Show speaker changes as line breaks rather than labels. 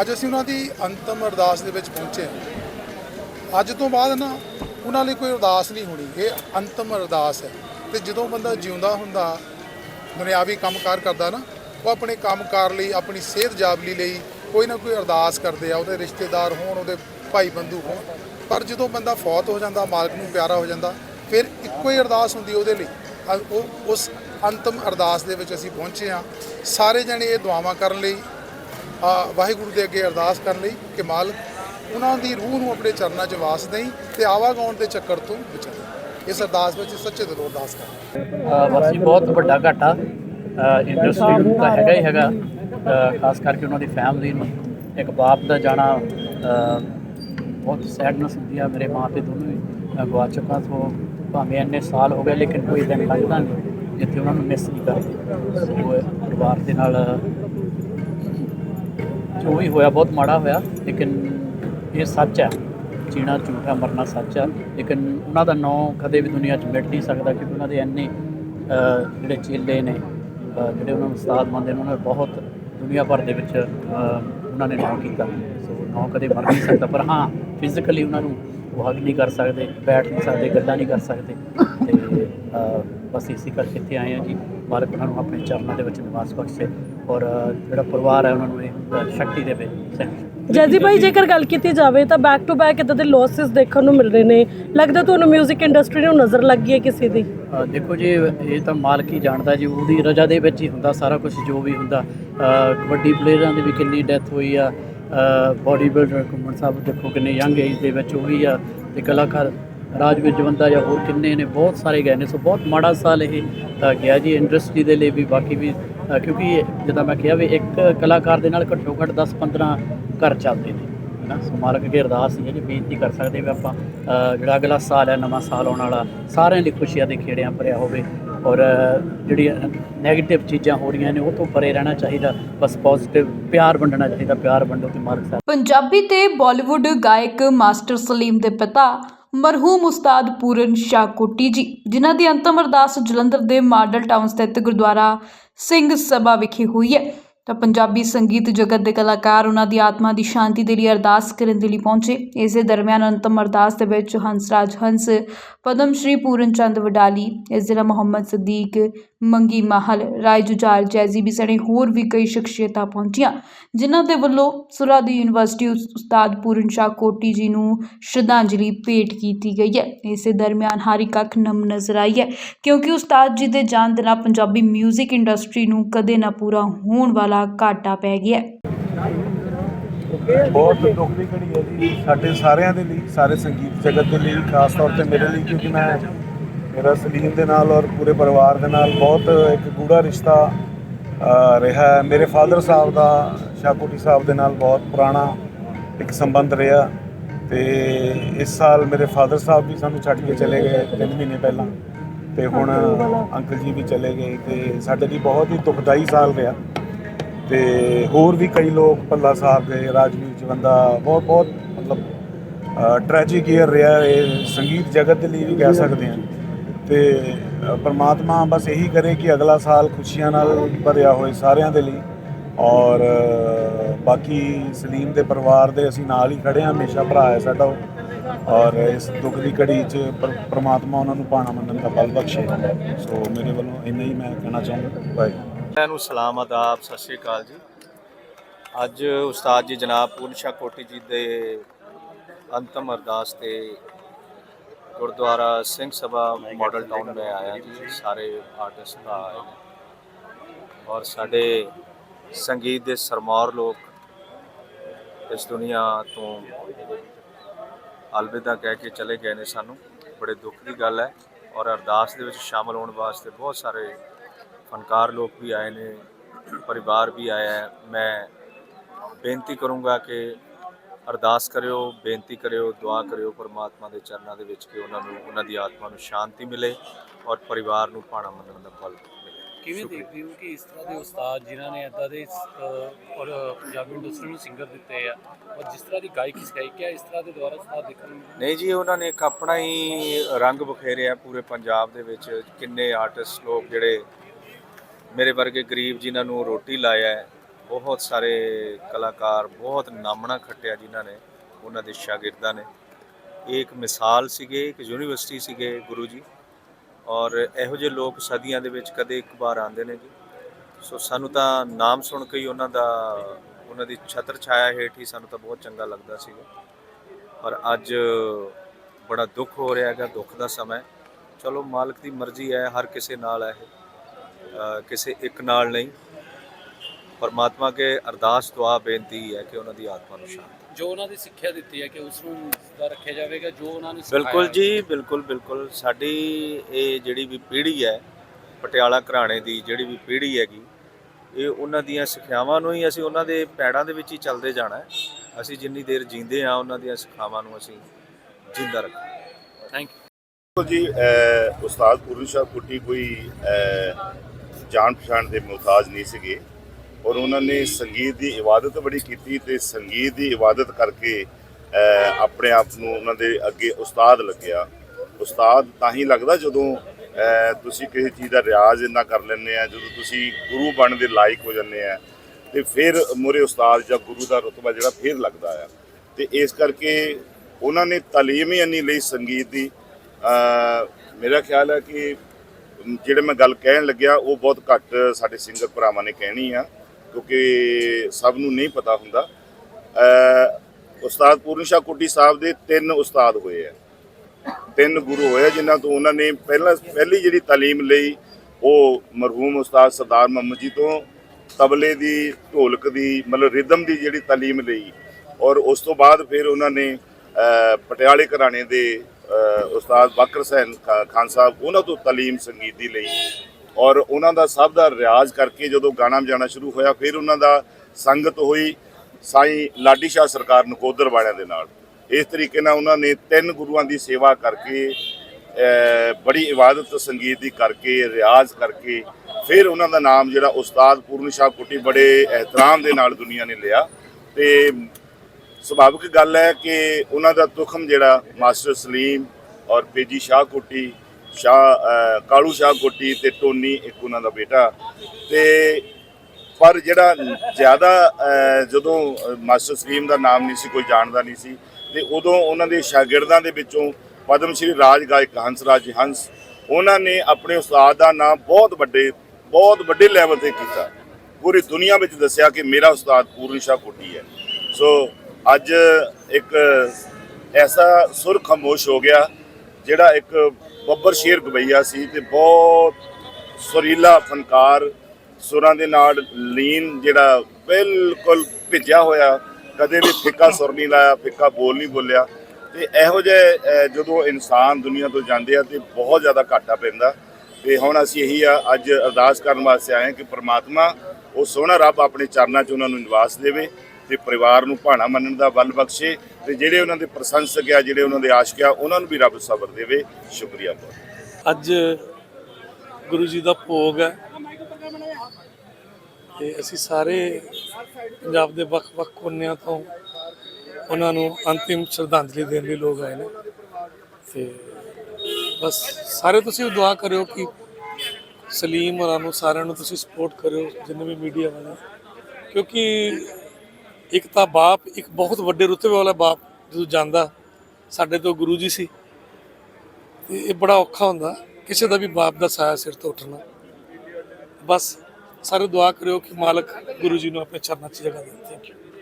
ਅੱਜ ਅਸੀਂ ਉਹਨਾਂ ਦੀ ਅੰਤਮ ਅਰਦਾਸ ਦੇ ਵਿੱਚ ਪਹੁੰਚੇ ਹਾਂ। ਅੱਜ ਤੋਂ ਬਾਅਦ ਨਾ, ਉਹਨਾਂ ਲਈ ਕੋਈ ਅਰਦਾਸ ਨਹੀਂ ਹੋਣੀ। ਇਹ ਅੰਤਮ ਅਰਦਾਸ ਹੈ। ਤੇ ਜਦੋਂ ਬੰਦਾ ਜਿਉਂਦਾ ਹੁੰਦਾ, ਦੁਨਿਆਵੀ ਕੰਮਕਾਰ ਕਰਦਾ ਨਾ, ਉਹ ਆਪਣੇ ਕੰਮਕਾਰ ਲਈ, ਆਪਣੀ ਸਿਹਤ ਜਾਬਲੀ ਲਈ ਕੋਈ ਨਾ ਕੋਈ ਅਰਦਾਸ ਕਰਦੇ ਆ, ਉਹਦੇ ਰਿਸ਼ਤੇਦਾਰ ਹੋਣ, ਉਹਦੇ ਭਾਈ ਬੰਧੂ ਹੋਣ। ਪਰ ਜਦੋਂ ਬੰਦਾ ਫੌਤ ਹੋ ਜਾਂਦਾ, ਮਾਲਕ ਨੂੰ ਪਿਆਰਾ ਹੋ ਜਾਂਦਾ, ਫਿਰ ਇੱਕੋ ਹੀ ਅਰਦਾਸ ਹੁੰਦੀ ਉਹਦੇ ਲਈ। ਉਹ, ਉਸ ਅੰਤਮ ਅਰਦਾਸ ਦੇ ਵਿੱਚ ਅਸੀਂ ਪਹੁੰਚੇ ਹਾਂ। ਸਾਰੇ ਜਣੇ ਇਹ ਦੁਆਵਾਂ ਕਰਨ ਲਈ ਆ ਵਾਹਿਗੁਰੂ ਦੇ ਅੱਗੇ ਅਰਦਾਸ ਕਰਨ ਲਈ ਕਿ ਮਾਲਕ ਉਹਨਾਂ ਦੀ ਰੂਹ ਨੂੰ ਆਪਣੇ ਚਰਨਾਂ 'ਚ ਵਾਸ ਦੇਈ ਤੇ ਆਵਾਗਾਉਣ ਦੇ ਚੱਕਰ ਤੋਂ ਬਚਾਏ ਇਸ ਅਰਦਾਸ ਵਿੱਚ ਸੱਚੇ ਦਿਲੋਂ ਅਰਦਾਸ ਕਰਦੇ ਹਾਂ।
ਅ, ਬਸ ਜੀ ਬਹੁਤ ਵੱਡਾ ਘਾਟਾ। ਇੰਡਸਟਰੀ ਨੂੰ ਤਾਂ ਹੈਗਾ ਹੀ ਹੈਗਾ। ਖਾਸ ਕਰਕੇ ਉਹਨਾਂ ਦੀ ਫੈਮਿਲੀ ਨੂੰ। ਇੱਕ ਬਾਪ ਦਾ ਜਾਣਾ ਬਹੁਤ ਸੈਡਨੈਸ ਹੁੰਦੀ ਆ ਮੇਰੇ ਮਾਂ ਤੇ ਦੋਨੋਂ ਹੀ। ਅ, ਗਵਾ ਚੁੱਕਾ ਸੋ ਭਾਵੇਂ ਇੰਨੇ ਸਾਲ ਹੋ ਗਏ ਲੇਕਿਨ ਕੋਈ ਦਿਨ ਲੱਗਦਾ ਨਹੀਂ ਜਿੱਥੇ ਉਹਨਾਂ ਨੂੰ ਮਿਸ ਨਹੀਂ ਕਰਦੇ। ਸੋ ਇਹ ਪਰਿਵਾਰ ਦੇ ਨਾਲ ਜੋ ਵੀ ਹੋਇਆ, ਬਹੁਤ ਮਾੜਾ ਹੋਇਆ, ਲੇਕਿਨ ਇਹ ਸੱਚ ਹੈ। ਜੀਣਾ ਝੂਠਾ, ਮਰਨਾ ਸੱਚ ਹੈ। ਲੇਕਿਨ ਉਹਨਾਂ ਦਾ ਨਾਂ ਕਦੇ ਵੀ ਦੁਨੀਆ 'ਚ ਮਿਟ ਨਹੀਂ ਸਕਦਾ, ਕਿਉਂਕਿ ਉਹਨਾਂ ਦੇ ਇੰਨੇ ਜਿਹੜੇ ਚੇਲੇ ਨੇ ਜਿਹੜੇ ਉਹਨਾਂ ਨੂੰ ਉਸਤਾਦ ਮੰਨਦੇ ਨੇ, ਉਹਨਾਂ ਨੇ ਬਹੁਤ ਦੁਨੀਆ ਭਰ ਦੇ ਵਿੱਚ ਉਹਨਾਂ ਨੇ ਨਾਂ ਕੀਤਾ। ਸੋ ਨਾਂ ਕਦੇ ਮਰ ਨਹੀਂ ਸਕਦਾ, ਪਰ ਹਾਂ ਫਿਜ਼ੀਕਲੀ ਉਹਨਾਂ ਨੂੰ ਉਹ ਹੱਗ ਨਹੀਂ ਕਰ ਸਕਦੇ, ਬੈਠ ਨਹੀਂ ਸਕਦੇ, ਗੱਲਾਂ ਨਹੀਂ ਕਰ ਸਕਦੇ। ਤੇ ਬਸ ਇਸੇ ਕਰਕੇ ਇੱਥੇ ਆਏ ਹਾਂ ਜੀ ਮਾਲਕ ਉਹਨਾਂ ਨੂੰ ਆਪਣੇ ਚਰਨਾਂ ਦੇ ਵਿੱਚ ਨਿਵਾਸ ਬਖਸ਼ੇ ਔਰ ਜਿਹੜਾ ਪਰਿਵਾਰ ਹੈ ਉਹਨਾਂ ਨੂੰ ਇਹ ਸ਼ਕਤੀ ਦੇਵੇ।
ਜੈਜੀ ਭਾਈ ਜੇਕਰ ਗੱਲ ਕੀਤੀ ਜਾਵੇ ਤਾਂ ਬੈਕ ਟੂ ਬੈਕ ਇਦਾਂ ਦੇ ਲਾਸਸ ਦੇਖਣ ਨੂੰ ਮਿਲ ਰਹੇ ਨੇ। ਲੱਗਦਾ ਤੁਹਾਨੂੰ 뮤직 ਇੰਡਸਟਰੀ ਨੂੰ ਨਜ਼ਰ ਲੱਗ ਗਈ ਹੈ ਕਿਸੇ ਦੀ?
ਦੇਖੋ ਜੀ ਇਹ ਤਾਂ ਮਾਲਕ ਹੀ ਜਾਣਦਾ ਜੀ ਉਹਦੀ ਰਜ਼ਾ ਦੇ ਵਿੱਚ ਹੀ ਹੁੰਦਾ ਸਾਰਾ ਕੁਝ ਜੋ ਵੀ ਹੁੰਦਾ। ਕਬੱਡੀ ਪਲੇਅਰਾਂ ਦੀ ਵੀ ਕਿੰਨੀ ਡੈਥ ਹੋਈ ਆ। ਬਾਡੀ ਬਿਲਡਰ ਕੁਮਨ ਸਾਹਿਬ ਦੇਖੋ ਕਿੰਨੇ ਯੰਗ ਏਜ ਦੇ ਵਿੱਚ ਉਹ ਵੀ ਆ। ਤੇ ਕਲਾਕਾਰ ਰਾਜਵੀਰ ਜਵੰਦਾ ਜਾਂ ਹੋਰ ਕਿੰਨੇ ਨੇ ਬਹੁਤ ਸਾਰੇ ਗਏ ਨੇ ਸੋ ਬਹੁਤ ਮਾੜਾ ਸਾਲ ਇਹ ਗਿਆ ਜੀ ਇੰਡਸਟਰੀ ਦੇ ਲਈ ਵੀ ਬਾਕੀ ਵੀ ਕਿਉਂਕਿ ਜਿੱਦਾਂ ਮੈਂ ਕਿਹਾ ਵੀ ਇੱਕ ਕਲਾਕਾਰ ਦੇ ਨਾਲ ਘੱਟੋ ਘੱਟ 10-15 ਘਰ ਚੱਲਦੇ ਨੇ ਨਾ ਸੋ ਮਾਲਕ ਅੱਗੇ ਅਰਦਾਸ ਸੀ ਜੀ ਬੇਨਤੀ ਕਰ ਸਕਦੇ ਵੀ ਆਪਾਂ ਜਿਹੜਾ ਅਗਲਾ ਸਾਲ ਹੈ ਨਵਾਂ ਸਾਲ ਆਉਣ ਵਾਲਾ ਸਾਰਿਆਂ ਲਈ ਖੁਸ਼ੀਆਂ ਦੇ ਖੇੜਿਆਂ ਭਰਿਆ ਹੋਵੇ ਔਰ ਅ, ਜਿਹੜੀਆਂ ਨੈਗੇਟਿਵ ਚੀਜ਼ਾਂ ਹੋ ਰਹੀਆਂ ਨੇ ਉਹ ਤੋਂ ਪਰੇ ਰਹਿਣਾ ਚਾਹੀਦਾ ਬਸ ਪੋਜ਼ਿਟਿਵ ਪਿਆਰ ਵੰਡਣਾ ਚਾਹੀਦਾ ਪਿਆਰ ਵੰਡੋ ਤੇ ਮਾਲਕ ਸਾਹਿਬ।
ਪੰਜਾਬੀ ਤੇ ਬਾਲੀਵੁੱਡ ਗਾਇਕ ਮਾਸਟਰ ਸਲੀਮ ਦੇ ਪਿਤਾ ਮਰਹੂਮ ਉਸਤਾਦ ਪੂਰਨ ਸ਼ਾਹ ਕੋਟੀ ਜੀ, ਜਿਨ੍ਹਾਂ ਦੀ ਅੰਤਮ ਅਰਦਾਸ ਜਲੰਧਰ ਦੇ ਮਾਡਲ ਟਾਊਨ ਸਥਿਤ ਗੁਰਦੁਆਰਾ ਸਿੰਘ ਸਭਾ ਵਿਖੇ ਹੋਈ ਹੈ। ਤਾਂ ਪੰਜਾਬੀ ਸੰਗੀਤ ਜਗਤ ਦੇ ਕਲਾਕਾਰ ਉਹਨਾਂ ਦੀ ਆਤਮਾ ਦੀ ਸ਼ਾਂਤੀ ਦੇ ਲਈ ਅਰਦਾਸ ਕਰਨ ਦੇ ਲਈ ਪਹੁੰਚੇ। ਇਸੇ ਦਰਮਿਆਨ ਅੰਤਮ ਅਰਦਾਸ ਦੇ ਵਿੱਚ ਹੰਸਰਾਜ ਹੰਸ, ਪਦਮ ਸ਼੍ਰੀ ਪੂਰਨ ਚੰਦ ਵਡਾਲੀ, ਇਸ ਜ਼ਿਲ੍ਹਾ ਮੁਹੰਮਦ ਸਦੀਕ, ਮੰਗੀ ਮਾਹਲ, ਰਾਏ ਜੁਝਾਰ, ਜੈਜ਼ੀ ਵੀ ਸਣੇ ਹੋਰ ਵੀ ਕਈ ਸ਼ਖਸੀਅਤਾਂ ਪਹੁੰਚੀਆਂ, ਜਿਨ੍ਹਾਂ ਦੇ ਵੱਲੋਂ ਸੁਰਾ ਦੀ ਯੂਨੀਵਰਸਿਟੀ ਉਸਤਾਦ ਪੂਰਨ ਸ਼ਾਹ ਕੋਟੀ ਜੀ ਨੂੰ ਸ਼ਰਧਾਂਜਲੀ ਭੇਟ ਕੀਤੀ ਗਈ ਹੈ। ਇਸੇ ਦਰਮਿਆਨ ਹਾਰੀ ਅੱਖ ਨਮ ਨਜ਼ਰ ਆਈ ਹੈ, ਕਿਉਂਕਿ ਉਸਤਾਦ ਜੀ ਦੇ ਜਾਣ ਦੇ ਨਾਲ ਪੰਜਾਬੀ 뮤직 ਇੰਡਸਟਰੀ ਨੂੰ ਕਦੇ ਨਾ ਪੂਰਾ ਹੋਣ ਵਾਲਾ ਘਾਟਾ ਪੈ ਗਿਆ।
ਬਹੁਤ ਦੁੱਖ ਦੀ ਘੜੀ ਹੈ ਜੀ। ਸਾਡੇ ਸਾਰਿਆਂ ਦੇ ਲਈ ਸਾਰੇ ਸੰਗੀਤ ਜਗਤ ਦੇ ਲਈ ਖਾਸ ਤੌਰ ਤੇ ਮੇਰੇ ਲਈ ਕਿਉਂਕਿ ਮੈਂ ਮੇਰਾ ਸਲੀਮ ਦੇ ਨਾਲ ਔਰ ਪੂਰੇ ਪਰਿਵਾਰ ਦੇ ਨਾਲ ਬਹੁਤ ਇੱਕ ਗੂੜਾ ਰਿਸ਼ਤਾ ਰਿਹਾ ਹੈ। ਮੇਰੇ ਫਾਦਰ ਸਾਹਿਬ ਦਾ ਸ਼ਾਕੋਟੀ ਸਾਹਿਬ ਦੇ ਨਾਲ ਬਹੁਤ ਪੁਰਾਣਾ ਇੱਕ ਸੰਬੰਧ ਰਿਹਾ। ਤੇ ਇਸ ਸਾਲ ਮੇਰੇ ਫਾਦਰ ਸਾਹਿਬ ਵੀ ਸਾਨੂੰ ਛੱਡ ਕੇ ਚਲੇ ਗਏ ਤਿੰਨ ਮਹੀਨੇ ਪਹਿਲਾਂ। ਤੇ ਹੁਣ ਅੰਕਲ ਜੀ ਵੀ ਚਲੇ ਗਏ। ਤੇ ਸਾਡੇ ਲਈ ਬਹੁਤ ਹੀ ਦੁਖਦਾਈ ਸਾਲ ਰਿਹਾ। ਤੇ ਹੋਰ ਵੀ ਕਈ ਲੋਕ ਪੱਲਾ ਸਾਹਿਬ ਦੇ ਰਾਜਵੀਰ ਜਵੰਦਾ ਬਹੁਤ ਬਹੁਤ ਮਤਲਬ ਟ੍ਰੈਜਿਕ ਈਅਰ ਰਿਹਾ ਇਹ ਸੰਗੀਤ ਜਗਤ ਦੇ ਲਈ ਵੀ ਕਹਿ ਸਕਦੇ ਹਾਂ। ਤੇ ਪਰਮਾਤਮਾ ਬਸ ਇਹੀ ਕਰੇ ਕਿ ਅਗਲਾ ਸਾਲ ਖੁਸ਼ੀਆਂ ਨਾਲ ਭਰਿਆ ਹੋਏ ਸਾਰਿਆਂ ਦੇ ਲਈ। ਔਰ ਬਾਕੀ ਸਲੀਮ ਦੇ ਪਰਿਵਾਰ ਦੇ ਅਸੀਂ ਨਾਲ ਹੀ ਖੜੇ ਹਾਂ। ਹਮੇਸ਼ਾ ਭਰਾ ਹੈ ਸਾਡਾ ਉਹ। ਔਰ ਇਸ ਦੁੱਖ ਦੀ ਘੜੀ 'ਚ ਪਰਮਾਤਮਾ ਉਹਨਾਂ ਨੂੰ ਪਾਣਾ ਮੰਨਣ ਦਾ ਬਲ ਬਖਸ਼ੇ। ਸੋ ਮੇਰੇ ਵੱਲੋਂ ਇੰਨਾ ਹੀ ਮੈਂ ਕਹਿਣਾ ਚਾਹੁੰਦਾ। ਬਾਈ
ਸਾਰਿਆਂ ਨੂੰ ਸਲਾਮ, ਆਦਾਬ, ਸਤਿ ਸ਼੍ਰੀ ਅਕਾਲ ਜੀ। ਅੱਜ ਉਸਤਾਦ ਜੀ ਜਨਾਬ ਪੂਰਨ ਸ਼ਾਹ ਕੋਟੀ ਜੀ ਦੇ ਅੰਤਮ ਅਰਦਾਸ ਤੇ ਗੁਰਦੁਆਰਾ ਸਿੰਘ ਸਭਾ ਮਾਡਲ ਟਾਊਨ ਮੈਂ ਆਇਆ ਜੀ, ਸਾਰੇ ਆਰਟਿਸਟ ਦਾ ਆਏ। ਔਰ ਸਾਡੇ ਸੰਗੀਤ ਦੇ ਸਰਮੌਰ ਲੋਕ ਇਸ ਦੁਨੀਆ ਤੋਂ ਅਲਵਿਦਾ ਕਹਿ ਕੇ ਚਲੇ ਗਏ ਨੇ ਸਾਨੂੰ। ਬੜੇ ਦੁੱਖ ਦੀ ਗੱਲ ਹੈ। ਔਰ ਅਰਦਾਸ ਦੇ ਵਿੱਚ ਸ਼ਾਮਲ ਹੋਣ ਵਾਸਤੇ ਬਹੁਤ ਸਾਰੇ ਫਨਕਾਰ ਲੋਕ ਵੀ ਆਏ ਨੇ ਪਰਿਵਾਰ ਵੀ ਆਇਆ ਹੈ ਮੈਂ ਬੇਨਤੀ ਕਰੂੰਗਾ ਕਿ ਅਰਦਾਸ ਕਰਿਓ ਬੇਨਤੀ ਕਰਿਓ ਦੁਆ ਕਰਿਓ ਪਰਮਾਤਮਾ ਦੇ ਚਰਨਾਂ ਦੇ ਵਿੱਚ ਕਿ ਉਹਨਾਂ ਨੂੰ ਉਹਨਾਂ ਦੀ ਆਤਮਾ ਨੂੰ ਸ਼ਾਂਤੀ ਮਿਲੇ ਔਰ ਪਰਿਵਾਰ ਨੂੰ ਭਾਣਾ ਮੰਨਣ ਦਾ ਫਲ
ਕਿਵੇਂ। ਦੇਖਦੇ ਹੋ ਕਿ ਇਸ ਤਰ੍ਹਾਂ ਦੇ ਉਸਤਾਦ ਜਿਨ੍ਹਾਂ ਨੇ ਇਦਾਂ ਦੇ ਔਰ ਪੰਜਾਬੀ ਇੰਡਸਟਰੀ ਨੂੰ ਸਿੰਗਰ ਦਿੱਤੇ ਆ ਔਰ ਜਿਸ ਤਰ੍ਹਾਂ ਦੀ ਗਾਇਕੀ ਸਿਖਾਈ ਕਿਆ ਇਸ ਤਰ੍ਹਾਂ ਦੇ ਦੁਆਰਾ ਉਸਤਾਦ ਦੇਖਣ ਨੂੰ?
ਨਹੀਂ ਜੀ ਉਹਨਾਂ ਨੇ ਇੱਕ ਆਪਣਾ ਹੀ ਰੰਗ ਬਖੇਰਿਆ ਪੂਰੇ ਪੰਜਾਬ ਦੇ ਵਿੱਚ ਕਿੰਨੇ ਆਰਟਿਸਟ ਲੋਕ ਜਿਹੜੇ ਮੇਰੇ ਵਰਗੇ ਗਰੀਬ ਜਿਨ੍ਹਾਂ ਨੂੰ ਰੋਟੀ ਲਾਇਆ ਬਹੁਤ ਸਾਰੇ ਕਲਾਕਾਰ ਬਹੁਤ ਨਾਮਣਾ ਖੱਟਿਆ ਜਿਨ੍ਹਾਂ ਨੇ, ਉਹਨਾਂ ਦੇ ਸ਼ਾਗਿਰਦਾਂ ਨੇ। ਇਹ ਇੱਕ ਮਿਸਾਲ ਸੀਗੇ, ਇੱਕ ਯੂਨੀਵਰਸਿਟੀ ਸੀਗੇ ਗੁਰੂ ਜੀ। ਔਰ ਇਹੋ ਜਿਹੇ ਲੋਕ ਸਦੀਆਂ ਦੇ ਵਿੱਚ ਕਦੇ ਇੱਕ ਵਾਰ ਆਉਂਦੇ ਨੇ ਜੀ। ਸੋ ਸਾਨੂੰ ਤਾਂ ਨਾਮ ਸੁਣ ਕੇ ਹੀ ਉਹਨਾਂ ਦਾ, ਉਹਨਾਂ ਦੀ ਛਤਰ ਛਾਇਆ ਹੇਠ ਹੀ ਸਾਨੂੰ ਤਾਂ ਬਹੁਤ ਚੰਗਾ ਲੱਗਦਾ ਸੀਗਾ। ਪਰ ਅੱਜ ਬੜਾ ਦੁੱਖ ਹੋ ਰਿਹਾ ਹੈਗਾ, ਦੁੱਖ ਦਾ ਸਮਾਂ ਚਲੋ ਮਾਲਕ ਦੀ ਮਰਜ਼ੀ ਹੈ, ਹਰ ਕਿਸੇ ਨਾਲ ਹੈ ਇਹ। ਕਿਸੇ ਇੱਕ ਨਾਲ ਨਹੀਂ। ਪਰਮਾਤਮਾ ਕੇ ਅਰਦਾਸ ਦੁਆ ਬੇਨਤੀ ਹੈ ਕਿ ਉਹਨਾਂ ਦੀ ਆਤਮਾ ਨੂੰ ਸ਼ਾਂਤੀ
ਜੋ ਉਹਨਾਂ ਦੀ ਸਿੱਖਿਆ ਦਿੱਤੀ ਹੈ ਕਿ ਉਸ ਨੂੰ ਦਾ ਰੱਖਿਆ ਜਾਵੇਗਾ ਜੋ ਉਹਨਾਂ ਨੇ ਸਿਖਾਇਆ
ਬਿਲਕੁਲ ਜੀ ਬਿਲਕੁਲ ਬਿਲਕੁਲ। ਸਾਡੀ ਇਹ ਜਿਹੜੀ ਵੀ ਪੀੜ੍ਹੀ ਹੈ ਪਟਿਆਲਾ ਘਰਾਣੇ ਦੀ ਜਿਹੜੀ ਵੀ ਪੀੜ੍ਹੀ ਹੈਗੀ ਇਹ ਉਹਨਾਂ ਦੀਆਂ ਸਿੱਖਿਆਵਾਂ ਨੂੰ ਹੀ ਅਸੀਂ ਉਹਨਾਂ ਦੇ ਪੈੜਾਂ ਦੇ ਵਿੱਚ ਹੀ ਚੱਲਦੇ ਜਾਣਾ ਹੈ। ਅਸੀਂ ਜਿੰਨੀ ਦੇਰ ਜੀਂਦੇ ਆ ਉਹਨਾਂ ਦੀਆਂ ਸਿੱਖਿਆਵਾਂ ਨੂੰ ਅਸੀਂ ਜਿੰਦਾ ਰੱਖਾਂਗੇ
ਥੈਂਕ ਯੂ
ਜੀ ਉਸਤਾਦ ਪੂਰਨ ਸ਼ਾਹ ਕੁੱਟੀ ਕੋਈ ਜਾਣ ਪਛਾਣ ਦੇ ਮੁਹਤਾਜ ਨਹੀਂ ਸੀਗੇ ਔਰ ਉਹਨਾਂ ਨੇ ਸੰਗੀਤ ਦੀ ਇਬਾਦਤ ਬੜੀ ਕੀਤੀ ਤੇ ਸੰਗੀਤ ਦੀ ਇਬਾਦਤ ਕਰਕੇ ਆਪਣੇ ਆਪ ਨੂੰ ਉਹਨਾਂ ਦੇ ਅੱਗੇ ਉਸਤਾਦ ਲੱਗਿਆ। ਉਸਤਾਦ ਤਾਂ ਹੀ ਲੱਗਦਾ ਜਦੋਂ ਤੁਸੀਂ ਕਿਸੇ ਚੀਜ਼ ਦਾ ਰਿਆਜ਼ ਇੰਨਾ ਕਰ ਲੈਂਦੇ ਆ, ਜਦੋਂ ਤੁਸੀਂ ਗੁਰੂ ਬਣਨ ਦੇ ਲਾਇਕ ਹੋ ਜਾਂਦੇ ਆ, ਤੇ ਫਿਰ ਮੁਰੇ ਉਸਤਾਦ ਜਾਂ ਗੁਰੂ ਦਾ ਰਤਬਾ ਜਿਹੜਾ ਫਿਰ ਲੱਗਦਾ ਆ। ਤੇ ਇਸ ਕਰਕੇ ਉਹਨਾਂ ਨੇ ਤਾਲੀਮ ਹੀ ਇੰਨੀ ਲਈ ਸੰਗੀਤ ਦੀ। ਮੇਰਾ ਖਿਆਲ ਹੈ ਕਿ ਜਿਹੜੇ ਮੈਂ ਗੱਲ ਕਹਿਣ ਲੱਗਿਆ, ਉਹ ਬਹੁਤ ਘੱਟ ਸਾਡੇ ਸਿੰਗਰ ਭਰਾਵਾਂ ਨੇ ਕਹਿਣੀ ਆ, ਕਿਉਂਕਿ ਸਭ ਨੂੰ ਨਹੀਂ ਪਤਾ ਹੁੰਦਾ। ਉਸਤਾਦ ਪੂਰਨ ਸ਼ਾਹ ਕੁੱਟੀ ਸਾਹਿਬ ਦੇ ਤਿੰਨ ਉਸਤਾਦ ਹੋਏ ਆ। ਤਿੰਨ ਗੁਰੂ ਹੋਏ ਜਿਨ੍ਹਾਂ ਤੋਂ ਉਹਨਾਂ ਨੇ ਪਹਿਲਾਂ, ਪਹਿਲੀ ਜਿਹੜੀ ਤਾਲੀਮ ਲਈ, ਉਹ ਮਰਹੂਮ ਉਸਤਾਦ ਸਰਦਾਰ ਮੁਹੰਮਦ ਜੀ ਤੋਂ ਤਬਲੇ ਦੀ, ਢੋਲਕ ਦੀ, ਮਤਲਬ ਰਿਦਮ ਦੀ ਜਿਹੜੀ ਤਾਲੀਮ ਲਈ ਔਰ ਉਸ ਤੋਂ ਬਾਅਦ ਫਿਰ ਉਹਨਾਂ ਨੇ ਪਟਿਆਲੇ ਘਰਾਣੇ ਦੇ ਉਸਤਾਦ ਬਕਰ ਸੈਨ ਖਾ- ਖਾਨ ਸਾਹਿਬ, ਉਹਨਾਂ ਤੋਂ ਤਾਲੀਮ ਸੰਗੀਤ ਦੀ ਲਈ ਔਰ ਉਹਨਾਂ ਦਾ ਸਭ ਦਾ ਰਿਆਜ਼ ਕਰਕੇ ਜਦੋਂ ਗਾਣਾ ਵਜਾਉਣਾ ਸ਼ੁਰੂ ਹੋਇਆ, ਫਿਰ ਉਹਨਾਂ ਦਾ ਸੰਗਤ ਹੋਈ ਸਾਈਂ ਲਾਡੀ ਸ਼ਾਹ ਸਰਕਾਰ ਨਕੋਦਰ ਵਾਲਿਆਂ ਦੇ ਨਾਲ। ਇਸ ਤਰੀਕੇ ਨਾਲ ਉਹਨਾਂ ਨੇ ਤਿੰਨ ਗੁਰੂਆਂ ਦੀ ਸੇਵਾ ਕਰਕੇ ਬੜੀ ਇਬਾਦਤ ਸੰਗੀਤ ਦੀ ਕਰਕੇ, ਰਿਆਜ਼ ਕਰਕੇ, ਫਿਰ ਉਹਨਾਂ ਦਾ ਨਾਮ ਜਿਹੜਾ ਉਸਤਾਦ ਪੂਰਨ ਸ਼ਾਹ ਕੁੱਟੀ ਬੜੇ ਇਹਤਰਾਮ ਦੇ ਨਾਲ ਦੁਨੀਆ ਨੇ ਲਿਆ ਤੇ ਸੁਭਾਵਿਕ ਗੱਲ ਹੈ ਕਿ ਉਹਨਾਂ ਦਾ ਤੁਖਮ ਜਿਹੜਾ ਮਾਸਟਰ ਸਲੀਮ ਔਰ ਪੇਜੀ ਸ਼ਾਹ ਕੋਟੀ, ਸ਼ਾਹ ਕਾਲੂ ਸ਼ਾਹ ਕੋਟੀ ਤੇ ਟੋਨੀ, ਇੱਕ ਉਹਨਾਂ ਦਾ ਬੇਟਾ। ਤੇ ਪਰ ਜਿਹੜਾ ਜ਼ਿਆਦਾ ਜਦੋਂ ਮਾਸਟਰ ਸਲੀਮ ਦਾ ਨਾਮ ਨਹੀਂ ਸੀ, ਕੋਈ ਜਾਣਦਾ ਨਹੀਂ ਸੀ, ਤੇ ਉਦੋਂ ਉਹਨਾਂ ਦੇ ਸ਼ਾਗਿਰਦਾਂ ਦੇ ਵਿੱਚੋਂ ਪਦਮ ਸ਼੍ਰੀ ਰਾਜ ਗਾਇਕ ਹੰਸ ਰਾਜ ਹੰਸ, ਉਹਨਾਂ ਨੇ ਆਪਣੇ ਉਸਤਾਦ ਦਾ ਨਾਮ ਬਹੁਤ ਵੱਡੇ ਬਹੁਤ ਵੱਡੇ ਲੈਵਲ ਤੇ ਕੀਤਾ। ਪੂਰੀ ਦੁਨੀਆ ਵਿੱਚ ਦੱਸਿਆ ਕਿ ਮੇਰਾ ਉਸਤਾਦ ਪੂਰਨ ਸ਼ਾਹ ਕੋਟੀ ਹੈ। ਸੋ ਅੱਜ ਇੱਕ ਐਸਾ ਸੁਰ ਖਾਮੋਸ਼ ਹੋ ਗਿਆ, ਜਿਹੜਾ ਇੱਕ ਬੱਬਰ ਸ਼ੇਰ ਗਵਈਆ ਸੀ ਤੇ ਬਹੁਤ ਸੁਰੀਲਾ ਫਨਕਾਰ ਸੁਰਾਂ ਦੇ ਨਾਲ ਲੀਨ ਜਿਹੜਾ ਬਿਲਕੁਲ ਭਿੱਜਿਆ ਹੋਇਆ, ਕਦੇ ਵੀ ਫਿੱਕਾ ਸੁਰ ਨਹੀਂ ਲਾਇਆ, ਫਿੱਕਾ ਬੋਲ ਨਹੀਂ ਬੋਲਿਆ। ਤੇ ਇਹੋ ਜਿਹੇ ਜਦੋਂ ਇਨਸਾਨ ਦੁਨੀਆ ਤੋਂ ਜਾਂਦੇ ਆ ਤੇ ਬਹੁਤ ਜ਼ਿਆਦਾ ਘਾਟਾ ਪੈਂਦਾ। ਤੇ ਹੁਣ ਅਸੀਂ ਇਹੀ ਆ, ਅੱਜ ਅਰਦਾਸ ਕਰਨ ਵਾਸਤੇ ਆਏ ਹਾਂ ਕਿ ਪ੍ਰਮਾਤਮਾ ਉਹ ਸੋਹਣਾ ਰੱਬ ਆਪਣੇ ਚਰਨਾਂ 'ਚ ਉਹਨਾਂ ਨੂੰ ਨਿਵਾਸ ਦੇਵੇ। ਤੇ ਪਰਿਵਾਰ ਨੂੰ ਭਾਣਾ ਮੰਨਣ ਦਾ ਬਲ ਬਖਸ਼ੇ ਤੇ ਜਿਹੜੇ ਉਹਨਾਂ ਦੇ ਪ੍ਰਸ਼ੰਸਕ ਆ, ਜਿਹੜੇ ਉਹਨਾਂ ਦੇ ਆਸ਼ਕ ਆ, ਉਹਨਾਂ ਨੂੰ ਵੀ ਰੱਬ ਸਬਰ ਦੇਵੇ। ਸ਼ੁਕਰੀਆ ਬਹੁਤ।
ਅੱਜ ਗੁਰੂ ਜੀ ਦਾ ਭੋਗ ਹੈ ਤੇ ਅਸੀਂ ਸਾਰੇ ਪੰਜਾਬ ਦੇ ਵੱਖ-ਵੱਖ ਕੋਨਿਆਂ ਤੋਂ ਉਹਨਾਂ ਨੂੰ ਅੰਤਿਮ ਸ਼ਰਧਾਂਜਲੀ ਦੇਣ ਲਈ ਲੋਕ ਆਏ ਨੇ। ਤੇ ਬਸ ਸਾਰੇ ਤੁਸੀਂ ਦੁਆ ਕਰਿਓ ਕਿ ਸਲੀਮ ਹੋਰਾਂ ਨੂੰ ਸਾਰਿਆਂ ਨੂੰ ਤੁਸੀਂ ਸਪੋਰਟ ਕਰਿਓ, ਜਿੰਨੇ ਵੀ ਮੀਡੀਆ ਵਾਲੇ। ਕਿਉਂਕਿ ਇੱਕ ਤਾਂ ਬਾਪ, ਇੱਕ ਬਹੁਤ ਵੱਡੇ ਰੁਤਬੇ ਵਾਲਾ ਬਾਪ ਜਦੋਂ ਜਾਂਦਾ, ਸਾਡੇ ਤੋਂ ਗੁਰੂ ਜੀ ਸੀ, ਤੇ ਇਹ ਬੜਾ ਔਖਾ ਹੁੰਦਾ, ਕਿਸੇ ਦਾ ਵੀ ਬਾਪ ਦਾ ਸਾਇਆ ਸਿਰ ਤੋਂ ਉੱਠਣਾ। ਬਸ ਸਾਰੇ ਦੁਆ ਕਰਿਓ ਕਿ ਮਾਲਕ ਗੁਰੂ ਜੀ ਨੂੰ ਆਪਣੇ ਚਰਨਾਂ 'ਚ ਜਗ੍ਹਾ ਦੇ। Thank you